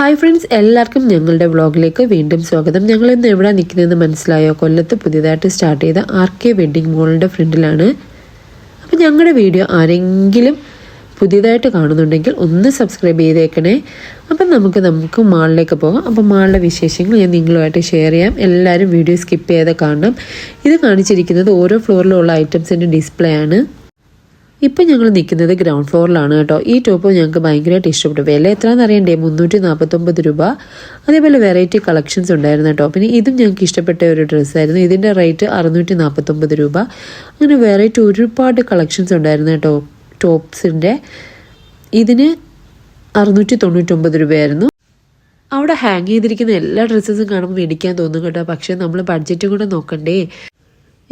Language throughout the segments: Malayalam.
ഹായ് ഫ്രണ്ട്സ് എല്ലാവർക്കും ഞങ്ങളുടെ വ്ളോഗിലേക്ക് വീണ്ടും സ്വാഗതം. ഞങ്ങൾ ഇന്ന് എവിടെ നിൽക്കുന്നതെന്ന് മനസ്സിലായോ? കൊല്ലത്ത് പുതിയതായിട്ട് സ്റ്റാർട്ട് ചെയ്ത ആർ കെ വെഡിങ് മോളിന്റെ ഫ്രണ്ടിലാണ്. അപ്പോൾ ഞങ്ങളുടെ വീഡിയോ ആരെങ്കിലും പുതിയതായിട്ട് കാണുന്നുണ്ടെങ്കിൽ ഒന്ന് സബ്സ്ക്രൈബ് ചെയ്തേക്കണേ. അപ്പം നമുക്ക് നമുക്ക് മാളിലേക്ക് പോകാം. അപ്പോൾ മാളിലെ വിശേഷങ്ങൾ ഞാൻ നിങ്ങളുമായിട്ട് ഷെയർ ചെയ്യാം. എല്ലാവരും വീഡിയോ സ്കിപ്പ് ചെയ്ത് കാണണം. ഇത് കാണിച്ചിരിക്കുന്നത് ഓരോ ഫ്ലോറിലുള്ള ഐറ്റംസിന്റെ ഡിസ്പ്ലേ ആണ്. ഇപ്പം ഞങ്ങൾ നിൽക്കുന്നത് ഗ്രൗണ്ട് ഫ്ലോറിലാണ് കേട്ടോ. ഈ ടോപ്പ് ഞങ്ങൾക്ക് ഭയങ്കരമായിട്ട് ഇഷ്ടപ്പെട്ടു. വില എത്രയാണെന്ന് അറിയണ്ടേ? മുന്നൂറ്റി നാൽപ്പത്തൊമ്പത് രൂപ. അതേപോലെ വെറൈറ്റി കളക്ഷൻസ് ഉണ്ടായിരുന്നു കേട്ടോ. പിന്നെ ഇതും ഞങ്ങൾക്ക് ഇഷ്ടപ്പെട്ട ഒരു ഡ്രസ്സായിരുന്നു ഇതിന്റെ റേറ്റ് അറുന്നൂറ്റി നാൽപ്പത്തൊമ്പത് രൂപ. അങ്ങനെ വെറൈറ്റി ഒരുപാട് കളക്ഷൻസ് ഉണ്ടായിരുന്നു കേട്ടോ. ടോപ്സിന്റെ ഇതിന് അറുന്നൂറ്റി തൊണ്ണൂറ്റൊമ്പത് രൂപയായിരുന്നു. അവിടെ ഹാങ് ചെയ്തിരിക്കുന്ന എല്ലാ ഡ്രസ്സസും കാണുമ്പോൾ മേടിക്കാൻ തോന്നും കേട്ടോ. പക്ഷേ നമ്മൾ ബഡ്ജറ്റ് കൂടെ നോക്കണ്ടേ?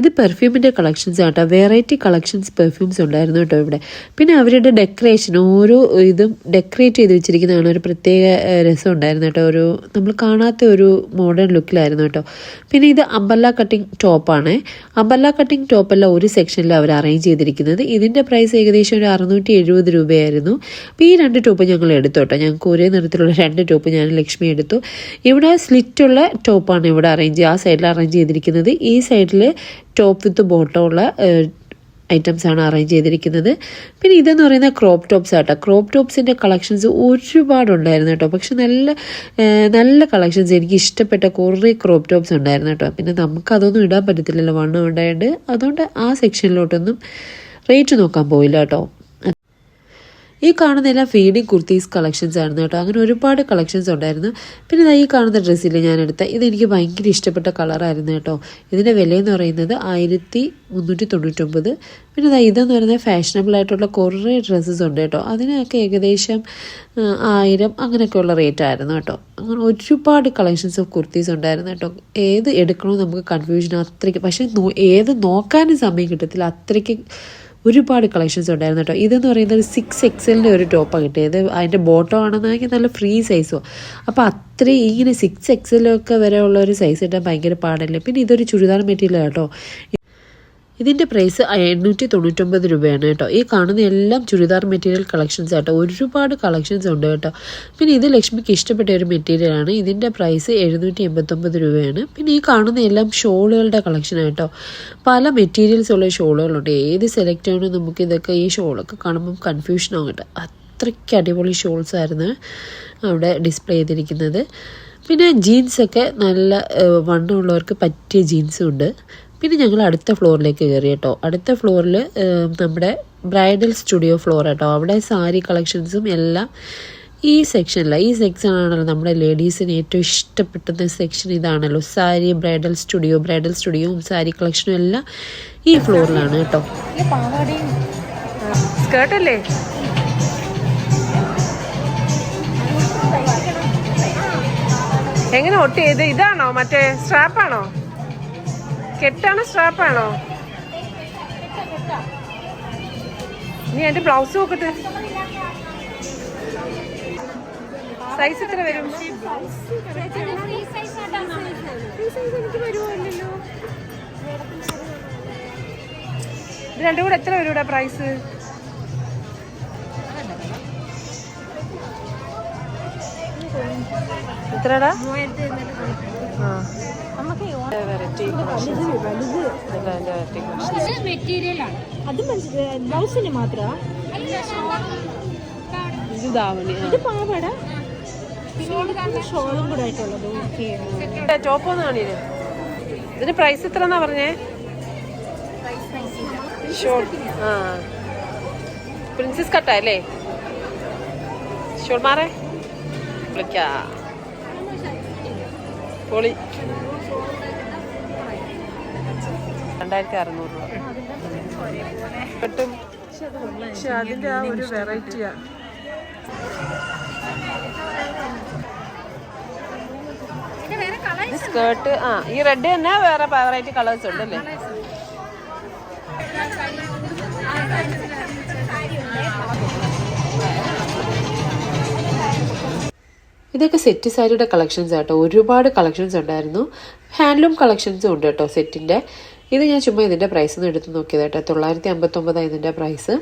ഇത് പെർഫ്യൂമിന്റെ കളക്ഷൻസ് കേട്ടോ. വെറൈറ്റി കളക്ഷൻസ് പെർഫ്യൂംസ് ഉണ്ടായിരുന്നു കേട്ടോ ഇവിടെ. പിന്നെ അവരുടെ ഡെക്കറേഷൻ ഓരോ ഇതും ഡെക്കറേറ്റ് ചെയ്ത് വെച്ചിരിക്കുന്നതാണ് ഒരു പ്രത്യേക രസം ഉണ്ടായിരുന്നു കേട്ടോ. ഒരു നമ്മൾ കാണാത്ത ഒരു മോഡേൺ ലുക്കിലായിരുന്നു കേട്ടോ. പിന്നെ ഇത് അമ്പല്ല കട്ടിങ് ടോപ്പാണ് അമ്പല്ല കട്ടിങ് ടോപ്പല്ല ഒരു സെക്ഷനിൽ അവർ അറേഞ്ച് ചെയ്തിരിക്കുന്നത്. ഇതിന്റെ പ്രൈസ് ഏകദേശം ഒരു അറുന്നൂറ്റി എഴുപത് രൂപയായിരുന്നു. അപ്പോൾ ഈ രണ്ട് ടോപ്പ് ഞങ്ങൾ എടുത്തു കേട്ടോ. ഞങ്ങൾക്ക് ഒരേ നിറത്തിലുള്ള രണ്ട് ടോപ്പ് ഞാൻ ലക്ഷ്മി എടുത്തു. ഇവിടെ സ്ലിറ്റുള്ള ടോപ്പാണ് ഇവിടെ അറേഞ്ച് ആ സൈഡിൽ അറേഞ്ച് ചെയ്തിരിക്കുന്നത്. ഈ സൈഡിൽ ടോപ്പ് വിത്ത് ബോട്ടം ഉള്ള ഐറ്റംസ് ആണ് അറേഞ്ച് ചെയ്തിരിക്കുന്നത്. പിന്നെ ഇതെന്ന് പറയുന്ന ക്രോപ്പ് ടോപ്സ് ആട്ടോ. ക്രോപ്പ് ടോപ്സിന്റെ കളക്ഷൻസ് ഒരുപാടുണ്ടായിരുന്നു കേട്ടോ. പക്ഷെ നല്ല നല്ല കളക്ഷൻസ് എനിക്ക് ഇഷ്ടപ്പെട്ട കുറേ ക്രോപ്പ് ടോപ്സ് ഉണ്ടായിരുന്നു കേട്ടോ. പിന്നെ നമുക്ക് അതൊന്നും ഇടാൻ പറ്റത്തില്ലല്ലോ. വണ്ണം ഉണ്ടായത് അതുകൊണ്ട് ആ സെക്ഷനിലോട്ടൊന്നും റേറ്റ് നോക്കാൻ പോയില്ല കേട്ടോ. ഈ കാണുന്ന എല്ലാം ഫീഡിങ് കുർത്തീസ് കളക്ഷൻസ് ആയിരുന്നു കേട്ടോ. അങ്ങനെ ഒരുപാട് കളക്ഷൻസ് ഉണ്ടായിരുന്നു. പിന്നെ ഈ കാണുന്ന ഡ്രസ്സിൽ ഞാൻ എടുത്ത ഇതെനിക്ക് ഭയങ്കര ഇഷ്ടപ്പെട്ട കളറായിരുന്നു കേട്ടോ. ഇതിന്റെ വിലയെന്ന് പറയുന്നത് ആയിരത്തി മുന്നൂറ്റി തൊണ്ണൂറ്റൊമ്പത് പിന്നെ ദാ ഇതെന്ന് പറയുന്നത് ഫാഷനബിൾ ആയിട്ടുള്ള കുറേ ഡ്രസ്സസ് ഉണ്ട് കേട്ടോ. അതിനൊക്കെ ഏകദേശം ആയിരം അങ്ങനെയൊക്കെയുള്ള റേറ്റ് ആയിരുന്നു കേട്ടോ. അങ്ങനെ ഒരുപാട് കളക്ഷൻസ് ഓഫ് കുർത്തീസ് ഉണ്ടായിരുന്നു കേട്ടോ. ഏത് എടുക്കണമെന്ന് നമുക്ക് കൺഫ്യൂഷൻ അത്രയ്ക്ക്. പക്ഷേ ഏത് നോക്കാനും സമയം കിട്ടത്തില്ല. അത്രയ്ക്ക് ഒരുപാട് കളക്ഷൻസ് ഉണ്ടായിരുന്നു കേട്ടോ. ഇതെന്ന് പറയുന്നത് ഒരു സിക്സ് എക്സലിന്റെ ഒരു ടോപ്പാണ് കിട്ടിയത്. അതിന്റെ ബോട്ടം ആണെന്നെങ്കിൽ നല്ല ഫ്രീ സൈസോ അപ്പോൾ അത്രയും ഇങ്ങനെ സിക്സ് എക്സലൊക്കെ വരെ ഉള്ള ഒരു സൈസ് ഇട്ടാൽ ഭയങ്കര പാടല്ലേ. പിന്നെ ഇതൊരു ചുരിദാർ മെറ്റീരിയൽ കേട്ടോ. ഇതിന്റെ പ്രൈസ് എണ്ണൂറ്റി തൊണ്ണൂറ്റൊമ്പത് രൂപയാണ് കേട്ടോ. ഈ കാണുന്ന എല്ലാം ചുരിദാർ മെറ്റീരിയൽ കളക്ഷൻസ് ആട്ടോ. ഒരുപാട് കളക്ഷൻസ് ഉണ്ട് കേട്ടോ. പിന്നെ ഇത് ലക്ഷ്മിക്ക് ഇഷ്ടപ്പെട്ട ഒരു മെറ്റീരിയലാണ് ഇതിന്റെ പ്രൈസ് എഴുന്നൂറ്റി എൺപത്തൊമ്പത് രൂപയാണ്. പിന്നെ ഈ കാണുന്ന എല്ലാം ഷോളുകളുടെ കളക്ഷൻ ആട്ടോ. പല മെറ്റീരിയൽസ് ഉള്ള ഷോളുകളുണ്ട്. ഏത് സെലക്ട് ചെയ്യണോ നമുക്ക് ഇതൊക്കെ ഈ ഷോളൊക്കെ കാണുമ്പം കൺഫ്യൂഷൻ ആവും കേട്ടോ. അത്രയ്ക്ക് അടിപൊളി ഷോൾസ് ആയിരുന്നു അവിടെ ഡിസ്പ്ലേ ചെയ്തിരിക്കുന്നത്. പിന്നെ ജീൻസൊക്കെ നല്ല വണ്ണമുള്ളവർക്ക് പറ്റിയ ജീൻസും ഉണ്ട്. പിന്നെ ഞങ്ങൾ അടുത്ത ഫ്ലോറിലേക്ക് കയറി കേട്ടോ. അടുത്ത ഫ്ലോറിൽ നമ്മുടെ ബ്രൈഡൽ സ്റ്റുഡിയോ ഫ്ലോർ കേട്ടോ. അവിടെ സാരി കളക്ഷൻസും എല്ലാം ഈ സെക്ഷനിലാണ് ഈ സെക്ഷനാണല്ലോ നമ്മുടെ ലേഡീസിന് ഏറ്റവും ഇഷ്ടപ്പെട്ടുന്ന സെക്ഷൻ ഇതാണല്ലോ. സാരി ബ്രൈഡൽ സ്റ്റുഡിയോ ബ്രൈഡൽ സ്റ്റുഡിയോയും സാരി കളക്ഷനും എല്ലാം ഈ ഫ്ലോറിലാണ് കേട്ടോ. സ്കേർട്ടല്ലേ? എങ്ങനെ ഒട്ടി ഇത് ഇതാണോ? മറ്റേ സ്ട്രാപ്പാണോ? കെട്ടാണോ? സ്ട്രാപ്പാണോ നീ എന്റെ ബ്ലൗസ് നോക്കട്ടെ. സൈസ് എത്ര വരും? ഇത് രണ്ടും കൂടെ എത്ര വരും ഇവിടെ പ്രൈസ് എത്രടാ മെറ്റീരിയലാണ് അത് മനസ്സിലായി ബ്ലൗസിന് മാത്രമാ ഇത് ധാവണി ഇത് പാവാട? പിന്നെ ഷോളും കൂടെ ആയിട്ടുള്ളത്. ഓക്കെ. ടോപ്പ് ഒന്ന് കാണിയില്ലേ? ഇതിന് പ്രൈസ് എത്ര എന്നാ പറഞ്ഞേ ഷോൾ ആ. പ്രിൻസസ് കട്ട അല്ലേ? ഷോൾ മാറേ? വിളിക്കാ. പൊളി. രണ്ടായിരത്തി അറുന്നൂറ് രൂപ. കിട്ടും പക്ഷെ അതിന്റെ ആ ഒരു വെറൈറ്റിയാ ഇത് സ്കേർട്ട് ആ ഈ റെഡ് തന്നെ വേറെ വെറൈറ്റി കളേഴ്സ് ഉണ്ട് അല്ലേ? ഇതൊക്കെ സെറ്റ് സാരിയുടെ കളക്ഷൻസ് ആട്ടോ ഒരുപാട് കളക്ഷൻസ് ഉണ്ടായിരുന്നു. ഹാൻഡ്ലൂം കളക്ഷൻസും ഉണ്ട് കേട്ടോ സെറ്റിന്റെ ഇത് ഞാൻ ചുമ്മാ ഇതിന്റെ പ്രൈസ് ഒന്ന് എടുത്ത് നോക്കിയത് കേട്ടോ. തൊള്ളായിരത്തി അമ്പത്തൊമ്പതാണ് ഇതിന്റെ പ്രൈസ്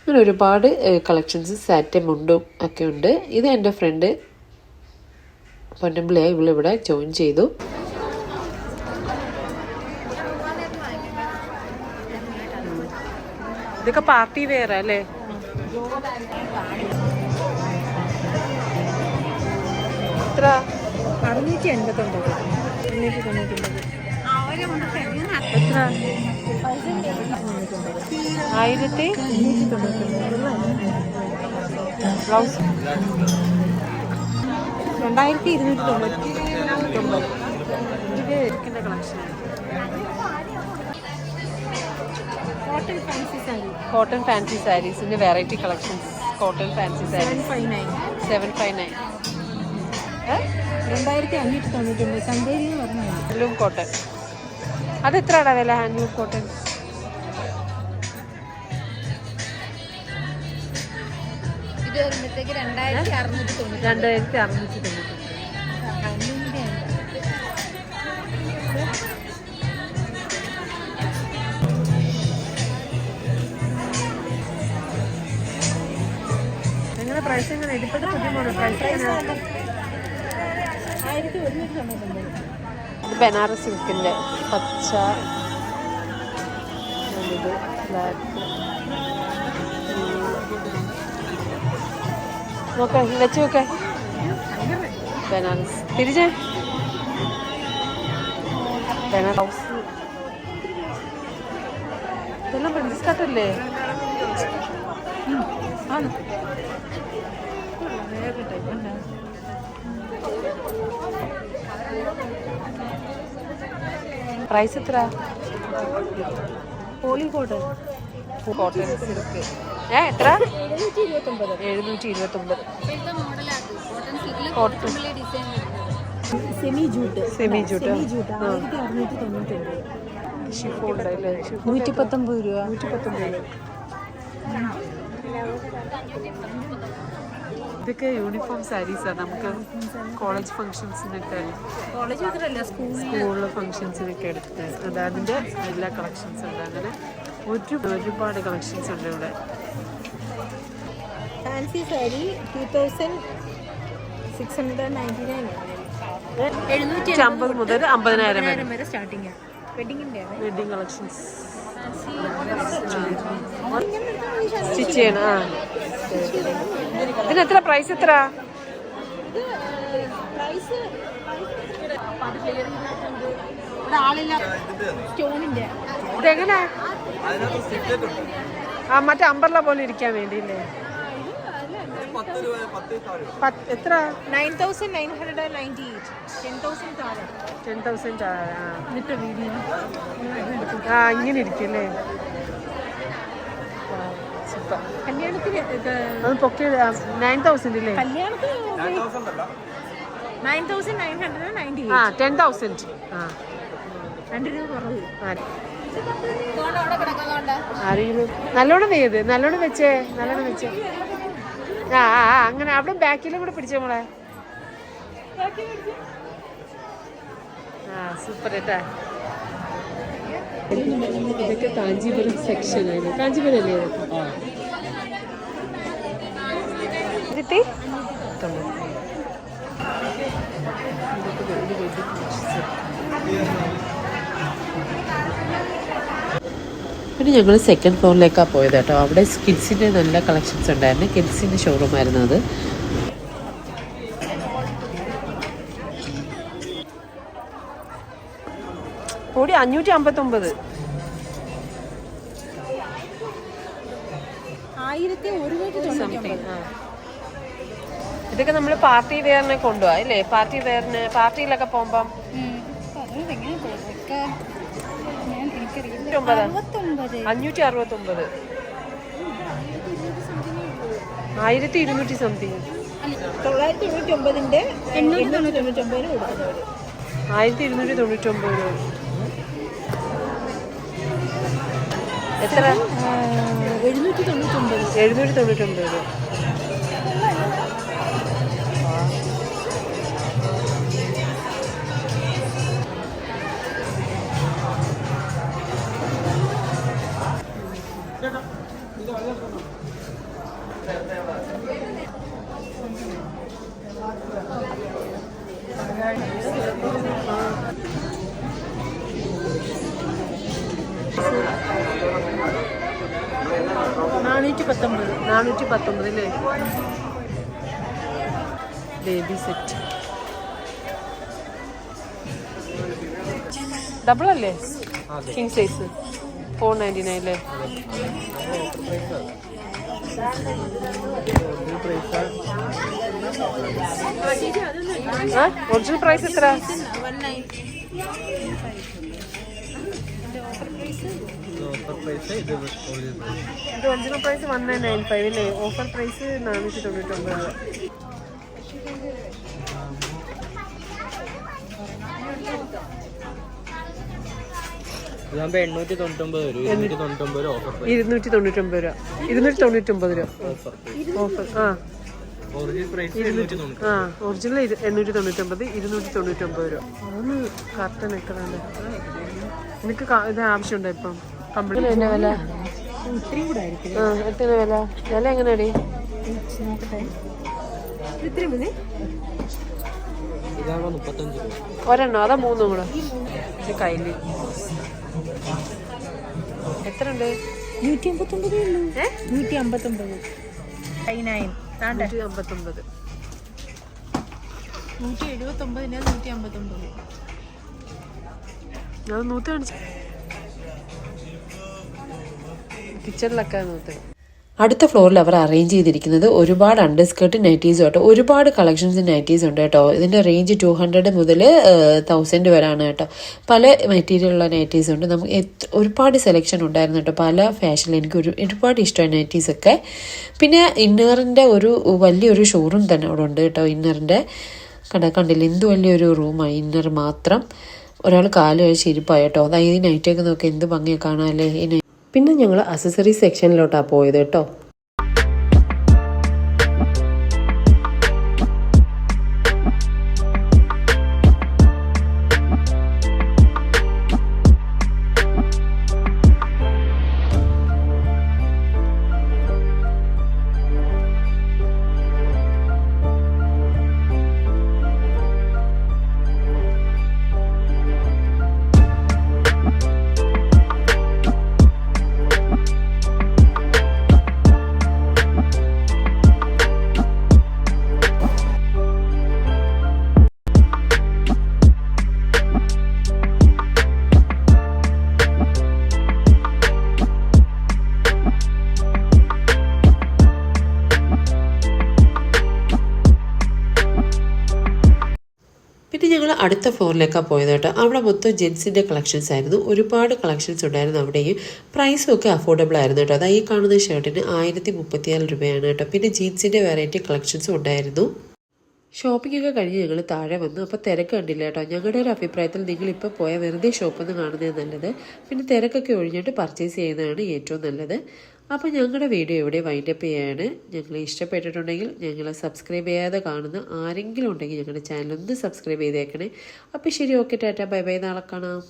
അങ്ങനെ ഒരുപാട് കളക്ഷൻസ് സാറ്റം മുണ്ടും ഒക്കെ ഉണ്ട്. ഇത് എന്റെ ഫ്രണ്ട് പൊന്നമ്പിളിയെ. ഇവളിവിടെ ജോയിൻ ചെയ്തു. ഇതൊക്കെ പാർട്ടി വെയർ അല്ലേ? എത്ര? അറുന്നൂറ്റി എൺപത്തൊമ്പത്. എണ്ണൂറ്റി തൊണ്ണൂറ്റൊമ്പത് എത്ര ആയിരത്തി ബ്ലൗസ്. രണ്ടായിരത്തി ഇരുന്നൂറ്റി തൊണ്ണൂറ്റി തൊമ്പത് ഇത് ഇരിക്കുന്ന collection cotton fancy സാരീസിന്റെ variety collections. Cotton fancy sari saris seven five nine രണ്ടായിരത്തി അഞ്ഞൂറ്റി തൊണ്ണൂറ്റൊമ്പത് ചന്തേരി എന്ന് പറഞ്ഞു കോട്ടൺ. അത് എത്രയാടാ വില? Handloom cotton. രണ്ടായിരത്തി അറുന്നൂറ്റി തൊണ്ണൂറ്റി എങ്ങനെ പ്രൈസ് എങ്ങനെ? ഇപ്പോഴത്തെ പ്രൈസ് എങ്ങനെ ആയിരത്തി ഒരുന്നൂറ്റി തൊണ്ണൂറ്റൊമ്പത് ഇത് ബനാറസ് സിൽക്കിന്റെ പച്ച. ഇത് ബ്ലാക്ക് നോക്ക വെച്ച് നോക്ക. ബനാറസ് തിരിച്ചേ. ബനാറസ് ഇതെല്ലാം പ്രിൻസ് കട്ടല്ലേ ആണ്. വേറെ ടൈപ്പ് ഉണ്ട് പ്രൈസ് എത്ര? പോളി കോട്ടൺ കോട്ടൺ ഏ എത്ര? എഴുന്നൂറ്റി ഇരുപത്തി ഒമ്പത് cotton semi jute semi jute chiffon നൂറ്റി പത്തൊമ്പത് രൂപ. നൂറ്റി പത്തൊമ്പത് ഇതൊക്കെ യൂണിഫോം സാരീസാണ് നമുക്ക് കോളേജ് ഫംഗ്ഷൻസിനൊക്കെ കോളേജ് മാത്രമല്ല സ്കൂൾ സ്കൂളിൽ ഫങ്ഷൻസിനൊക്കെ എടുത്ത് അത് അതിന്റെ എല്ലാ കളക്ഷൻസ് ഉണ്ട്. അങ്ങനെ ഒരു ഒരുപാട് കളക്ഷൻസ് ഉണ്ട് ഇവിടെ. Fancy sari two thousand six hundred ninety nine എഴുന്നൂറ്റി അമ്പത് മുതൽ അമ്പതിനായിരം വരെ. സ്റ്റാർട്ടിംഗ് വെഡിങ്ങിന്റെ വെഡിങ് കളക്ഷൻസ് സ്റ്റിച്ച് ചെയ്യണം. ആ. ഇതിന് എത്ര പ്രൈസ് എത്ര? ഇതെങ്ങനെ? ആ മറ്റേ അമ്പർല പോലെ ഇരിക്കാൻ വേണ്ടിയില്ലേ? എത്ര? Nine thousand nine hundred ninety eight. Ten thousand താഴെ. ടെൻ തൗസൻഡ് ആ. എന്നിട്ട് വീഡിയോ ആ ഇങ്ങനെ ഇരിക്കും അല്ലേ കല്യാണത്തിന് അത് പൊക്കി നയൻ തൗസൻഡ് ഇല്ലേ? കല്യാണത്തിന് nine thousand nine hundred ninety ആ ടെൻ തൗസൻഡ് ആ. രണ്ട് രൂപ കുറവ്. ആരെങ്കിലും നല്ലോണം നെയ്ത് നല്ലോണം വെച്ചേ നല്ലോണം വെച്ചേ. ആ ആ അങ്ങനെ അവിടെ ബാക്കിലും കൂടെ പിടിച്ചേ മോളെ. ആ സൂപ്പർ ഏട്ടാ. ഇതൊക്കെ കാഞ്ചീപുരം സെക്ഷൻ ആണ്. കാഞ്ചീപുരം അല്ലേ ഇതിട്ടി പിന്നെ ഞങ്ങൾ സെക്കൻഡ് ഫ്ലോറിലേക്കാണ് പോയത് കേട്ടോ. അവിടെ കിഡ്സിന്റെ നല്ല കളക്ഷൻസ് ഉണ്ടായിരുന്നു. കിഡ്സിന്റെ ഷോറൂം ആയിരുന്നു അത്. പൊടി അഞ്ഞൂറ്റി അമ്പത്തൊമ്പത്. ഒമ്പത്. ഇതൊക്കെ നമ്മൾ പാർട്ടി വെയറിനെ കൊണ്ടുപോവാ അല്ലേ? പാർട്ടി വെയറിന് പാർട്ടിയിലൊക്കെ പോകുമ്പം. അഞ്ഞൂറ്റി അറുപത്തി ഒമ്പത് ആയിരത്തി ഇരുന്നൂറ്റി സംതിങ് തൊള്ളായിരത്തി തൊണ്ണൂറ്റി ഒമ്പതിന്റെ എണ്ണൂറ്റി തൊണ്ണൂറ്റി ആയിരത്തി ഇരുന്നൂറ്റി തൊണ്ണൂറ്റി ഒമ്പത് രൂപ. എത്ര? എഴുന്നൂറ്റി തൊണ്ണൂറ്റി ഒമ്പത് എഴുന്നൂറ്റി തൊണ്ണൂറ്റി ബേബി സെറ്റ് ഡബിൾ അല്ലേ? King size four ninety nine അല്ലേ ഒറിജിനൽ പ്രൈസ് എത്ര ഇത് original price one nine nine five അല്ലേ ഓഫർ പ്രൈസ് നാനൂറ്റി തൊണ്ണൂറ്റൊമ്പത് ഇതാകുമ്പോ എണ്ണൂറ്റി തൊണ്ണൂറ്റൊമ്പത് രൂപ ഇരുന്നൂറ്റി തൊണ്ണൂറ്റൊമ്പത് രൂപ ഓഫർ ഇരുന്നൂറ്റി തൊണ്ണൂറ്റൊമ്പത് രൂപ. ഇരുന്നൂറ്റി തൊണ്ണൂറ്റൊമ്പത് രൂപ ഓഫർ ഓഫർ ആ. ഒറിജിനൽ പ്രൈസ് എണ്ണൂറ്റി തൊണ്ണൂറ്റി ആ ഒറിജിനൽ എണ്ണൂറ്റി തൊണ്ണൂറ്റൊമ്പത് ഇരുന്നൂറ്റി തൊണ്ണൂറ്റൊമ്പത് രൂപ. മൂന്ന് കർട്ടൻ ഒക്കെ എനിക്ക് നിനക്ക് ഇത് ആവശ്യമുണ്ടോ ഇപ്പം? കമ്പ്യൂട്ടർ എന്നാ വില? ഇത്രയും കൂടെ ആയിരിക്കും. എത്ര വില. വില എങ്ങനെയാടി? ഒരെണ്ണോ അതാ മൂന്നും കൂടെ. കയ്യിൽ. എത്ര ഉണ്ട്? നൂറ്റി അമ്പത്തൊമ്പത് നൂറ്റി അമ്പത്തൊമ്പത് നൂറ്റി അമ്പത്തൊമ്പത് നൂറ്റി എഴുപത്തൊമ്പതിന് നൂറ്റി അമ്പത്തൊമ്പത് അത് കാണിച്ച കിച്ചണിലൊക്കെ നൂത്ത് അടുത്ത ഫ്ലോറിൽ അവർ അറേഞ്ച് ചെയ്തിരിക്കുന്നത് ഒരുപാട് അണ്ടർസ്കേർട്ട് നൈറ്റീസും കേട്ടോ ഒരുപാട് കളക്ഷൻസ് നൈറ്റീസ് ഉണ്ട് കേട്ടോ. ഇതിന്റെ റേഞ്ച് ടു ഹൺഡ്രഡ് മുതൽ തൗസൻഡ് വരെയാണ് കേട്ടോ. പല മെറ്റീരിയലുള്ള നൈറ്റീസ് ഉണ്ട്. നമുക്ക് ഒരുപാട് സെലക്ഷൻ ഉണ്ടായിരുന്നു കേട്ടോ. പല ഫാഷനിൽ എനിക്ക് ഒരു ഒരുപാട് ഇഷ്ടമായി നൈറ്റീസ് ഒക്കെ. പിന്നെ ഇന്നറിന്റെ ഒരു വലിയൊരു ഷോറൂം തന്നെ അവിടെ ഉണ്ട് കേട്ടോ. ഇന്നറിന്റെ കണ്ട കണ്ടില്ല? എന്ത് വലിയൊരു റൂമായി ഇന്നർ മാത്രം. ഒരാൾ കാൽ കഴിച്ച് ഇരിപ്പായി കേട്ടോ. അതായത് ഈ നൈറ്റൊക്കെ നോക്കി എന്ത് ഭംഗിയാണ് കാണാമല്ലേ ഈ പിന്നെ ഞങ്ങൾ അസസറി സെക്ഷനിലോട്ടാണ് പോയത് കേട്ടോ. അടുത്ത ഫ്ലോറിലേക്കാണ് പോയത് കേട്ടോ. അവിടെ മൊത്തം ജെൻസിന്റെ കളക്ഷൻസ് ആയിരുന്നു. ഒരുപാട് കളക്ഷൻസ് ഉണ്ടായിരുന്നു അവിടെയും. പ്രൈസും ഒക്കെ അഫോർഡബിൾ ആയിരുന്നു കേട്ടോ. അതായത് ഈ കാണുന്ന ഷർട്ടിന് ആയിരത്തി മുപ്പത്തിനാല് രൂപയാണ് കേട്ടോ. പിന്നെ ജീൻസിന്റെ വെറൈറ്റി കളക്ഷൻസും ഉണ്ടായിരുന്നു. ഷോപ്പിംഗ് ഒക്കെ കഴിഞ്ഞ് ഞങ്ങൾ താഴെ വന്നു. അപ്പോൾ തിരക്ക് കണ്ടില്ല കേട്ടോ. ഞങ്ങളുടെ ഒരു അഭിപ്രായത്തിൽ നിങ്ങൾ ഇപ്പോൾ പോയാൽ വെറുതെ ഷോപ്പൊന്ന് കാണുന്നത് നല്ലത്. പിന്നെ തിരക്കൊക്കെ ഒഴിഞ്ഞിട്ട് പർച്ചേസ് ചെയ്യുന്നതാണ് ഏറ്റവും നല്ലത്. അപ്പോൾ ഞങ്ങളുടെ വീഡിയോ ഇവിടെ വൈൻഡപ്പ് ചെയ്യാണ്. ഞങ്ങളെ ഇഷ്ടപ്പെട്ടിട്ടുണ്ടെങ്കിൽ ഞങ്ങളെ സബ്സ്ക്രൈബ് ചെയ്യാതെ കാണുന്ന ആരെങ്കിലും ഉണ്ടെങ്കിൽ ഞങ്ങളുടെ ചാനൽ ഒന്ന് സബ്സ്ക്രൈബ് ചെയ്തേക്കണേ. അപ്പോൾ ശരി ഓക്കെ ടാറ്റ. Bye bye. നാളെ കാണാം.